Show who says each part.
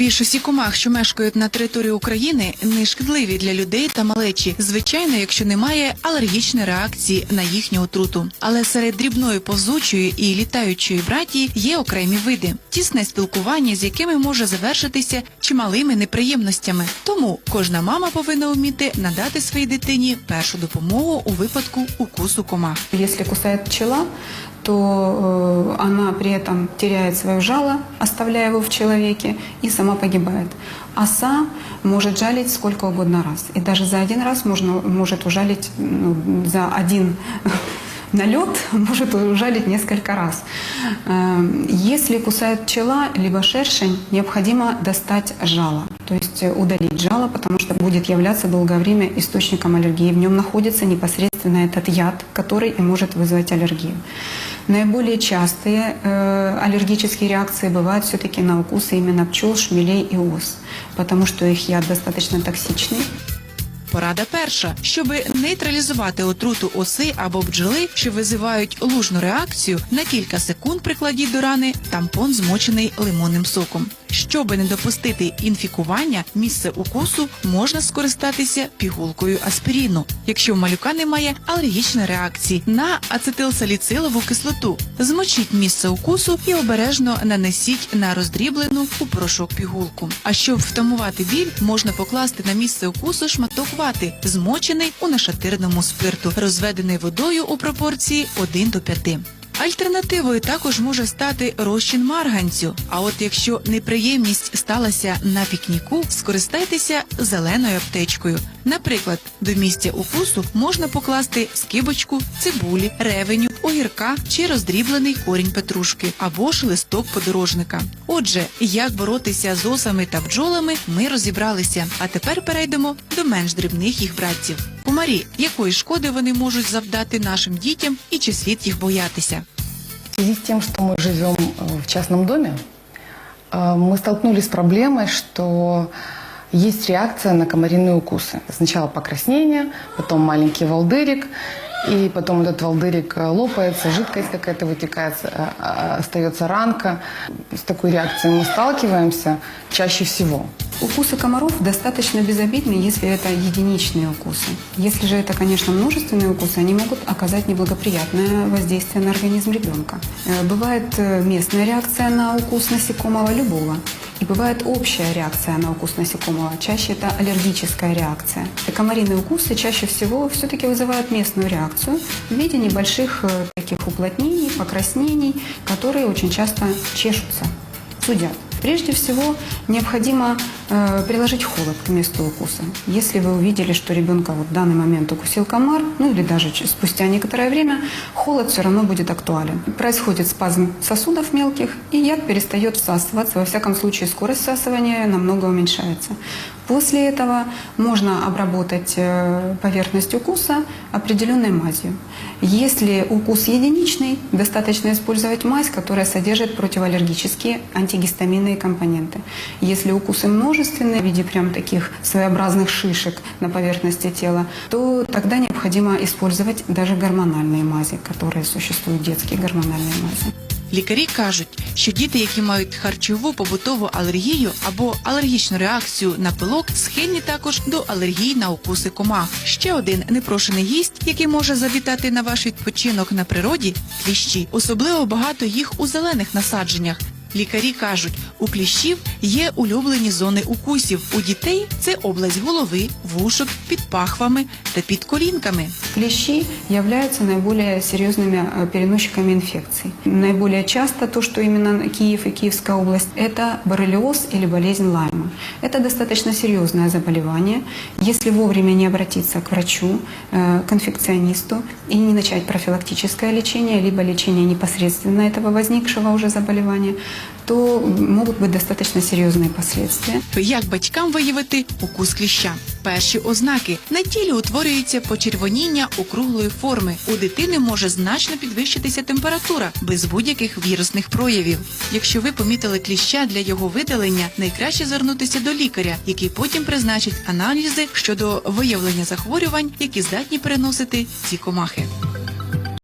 Speaker 1: Більшості комах, що мешкають на території України, не шкідливі для людей та малечі, звичайно, якщо немає алергічної реакції на їхню отруту. Але серед дрібної повзучої і літаючої братії є окремі види, тісне спілкування, з якими може завершитися чималими неприємностями. Тому кожна мама повинна вміти надати своїй дитині першу допомогу у випадку укусу комах.
Speaker 2: Если кусает пчела, то э, она при этом теряет свое жало, оставляя его в человеке, и сама погибает. Оса может жалить сколько угодно раз. И даже за один раз можно, может ужалить, ну, за один налет может ужалить несколько раз. Э, Если кусает пчела, либо шершень, необходимо достать жало, то есть удалить жало, потому что будет являться долгое время источником аллергии. В нем находится непосредственно этот яд, который и может вызвать аллергию. Наиболее частые э, аллергические реакции бывают все-таки на укусы именно пчел, шмелей и ос, потому что их яд достаточно токсичный.
Speaker 1: Порада перша, щоби нейтралізувати отруту оси або бджоли, що визивають лужну реакцію, на кілька секунд прикладіть до рани тампон, змочений лимонним соком. Щоби не допустити інфікування, місце укусу можна скористатися пігулкою аспіріну, якщо в малюка немає алергічної реакції на ацетилсаліцилову кислоту. Змочіть місце укусу і обережно нанесіть на роздріблену у порошок пігулку. А щоб втамувати біль, можна покласти на місце укусу шматок вати, змочений у нашатирному спирту, розведений водою у пропорції 1 до 5. Альтернативою також може стати розчин марганцю. А от якщо неприємність сталася на пікніку, скористайтеся зеленою аптечкою. Наприклад, до місця укусу можна покласти скибочку, цибулі, ревеню, огірка чи роздріблений корінь петрушки або ж листок подорожника. Отже, як боротися з осами та бджолами, ми розібралися. А тепер перейдемо до менш дрібних їх братців. Комарі, якої шкоди вони можуть завдати нашим дітям і чи слід їх боятися?
Speaker 3: В связи с тем, что мы живем э, в частном доме, э, мы столкнулись с проблемой, что есть реакция на комариные укусы. Сначала покраснение, потом маленький волдырик, и потом этот волдырик э, лопается, жидкость какая-то вытекает, э, э, остается ранка. С такой реакцией мы сталкиваемся чаще всего.
Speaker 2: Укусы комаров достаточно безобидны, если это единичные укусы. Если же это, конечно, множественные укусы, они могут оказать неблагоприятное воздействие на организм ребенка. Э, Бывает э, местная реакция на укус насекомого любого. И бывает общая реакция на укус насекомого. Чаще это аллергическая реакция. И комариные укусы чаще всего все-таки вызывают местную реакцию в виде небольших э, таких уплотнений, покраснений, которые очень часто чешутся, судят. Прежде всего, необходимо э, приложить холод к месту укуса. Если вы увидели, что ребенка вот в данный момент укусил комар, ну или даже спустя некоторое время, холод все равно будет актуален. Происходит спазм сосудов мелких, и яд перестает всасываться. Во всяком случае, скорость всасывания намного уменьшается. После этого можно обработать э, поверхность укуса определенной мазью. Если укус единичный, достаточно использовать мазь, которая содержит противоаллергические антигистаминные компоненты. Если укусы множественные, в виде прям таких своеобразных шишек на поверхности тела, то тогда необходимо использовать даже гормональные мази, которые существуют, детские гормональные мази.
Speaker 1: Лікарі кажуть, що діти, які мають харчову побутову алергію або алергічну реакцію на пилок, схильні також до алергії на укуси комах. Ще один непрошений гість, який може завітати на ваш відпочинок на природі кліщі. Особливо багато їх у зелених насадженнях. Лікарі кажуть, у кліщів є улюблені зони укусів. У дітей це область голови, вушок, під пахвами та під колінками.
Speaker 2: Клещи являются наиболее серьезными э, переносчиками инфекций. Наиболее часто то, что именно Киев и Киевская область, это боррелиоз или болезнь Лайма. Это достаточно серьезное заболевание. Если вовремя не обратиться к врачу, э, к инфекционисту и не начать профилактическое лечение, либо лечение непосредственно этого возникшего уже заболевания, то могут быть достаточно серьезные последствия.
Speaker 1: Як батькам виявити укус кліща? Перші ознаки на тілі утворюється почервоніння округлої форми. У дитини може значно підвищитися температура без будь-яких вірусних проявів. Якщо ви помітили кліща для його видалення, найкраще звернутися до лікаря, який потім призначить аналізи щодо виявлення захворювань, які здатні переносити ці комахи.